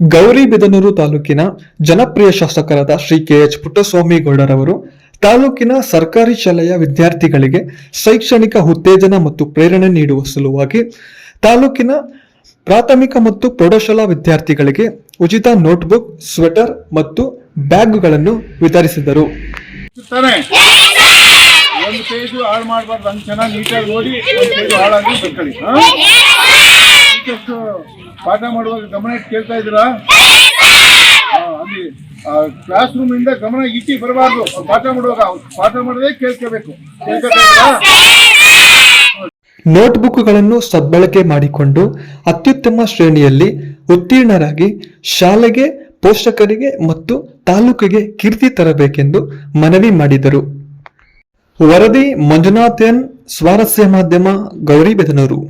ಗೌರಿಬಿದನೂರು ತಾಲೂಕಿನ ಜನಪ್ರಿಯ ಶಾಸಕರಾದ ಶ್ರೀ ಕೆ ಎಚ್ ಪುಟ್ಟಸ್ವಾಮಿ ಗೌಡರವರು ತಾಲೂಕಿನ ಸರ್ಕಾರಿ ಶಾಲೆಯ ವಿದ್ಯಾರ್ಥಿಗಳಿಗೆ ಶೈಕ್ಷಣಿಕ ಉತ್ತೇಜನ ಮತ್ತು ಪ್ರೇರಣೆ ನೀಡುವ ಸಲುವಾಗಿ ತಾಲೂಕಿನ ಪ್ರಾಥಮಿಕ ಮತ್ತು ಪ್ರೌಢಶಾಲಾ ವಿದ್ಯಾರ್ಥಿಗಳಿಗೆ ಉಚಿತ ನೋಟ್ಬುಕ್, ಸ್ವೆಟರ್ ಮತ್ತು ಬ್ಯಾಗ್ಗಳನ್ನು ವಿತರಿಸಿದರು. ಒಂದು ಪೇಜು ಹಾಳು ಮಾಡಬಾರ್ದು ಚೆನ್ನಾಗಿ ನೀಟಾಗಿ ಓದಿ ಒಂದು ಪೇಜು ಹಾಳಾಗಿ ಟೀಚರ್ಸ್ ಪಾಠ ಮಾಡುವಾಗ ಗಮನ ಇಟ್ಟು ಕೇಳ್ತಾ ಇದ್ದೀರಾ? ಅಲ್ಲಿ ಕ್ಲಾಸ್ ರೂಮ್ ಇಂದ ಗಮನ ಇಟ್ಟಿ ಬರಬಾರ್ದು. ಪಾಠ ಮಾಡುವಾಗ ಪಾಠ ಮಾಡೋದೇ ಕೇಳ್ಕೋಬೇಕು. ನೋಟ್ಬುಕ್ಗಳನ್ನು ಸದ್ಬಳಕೆ ಮಾಡಿಕೊಂಡು ಅತ್ಯುತ್ತಮ ಶ್ರೇಣಿಯಲ್ಲಿ ಉತ್ತೀರ್ಣರಾಗಿ ಶಾಲೆಗೆ, ಪೋಷಕರಿಗೆ ಮತ್ತು ತಾಲೂಕಿಗೆ ಕೀರ್ತಿ ತರಬೇಕೆಂದು ಮನವಿ ಮಾಡಿದರು. ವರದಿ ಮಂಜುನಾಥನ್ ಸ್ವಾರಸ್ಯ ಮಾಧ್ಯಮ, ಗೌರಿಬೆದನೂರು.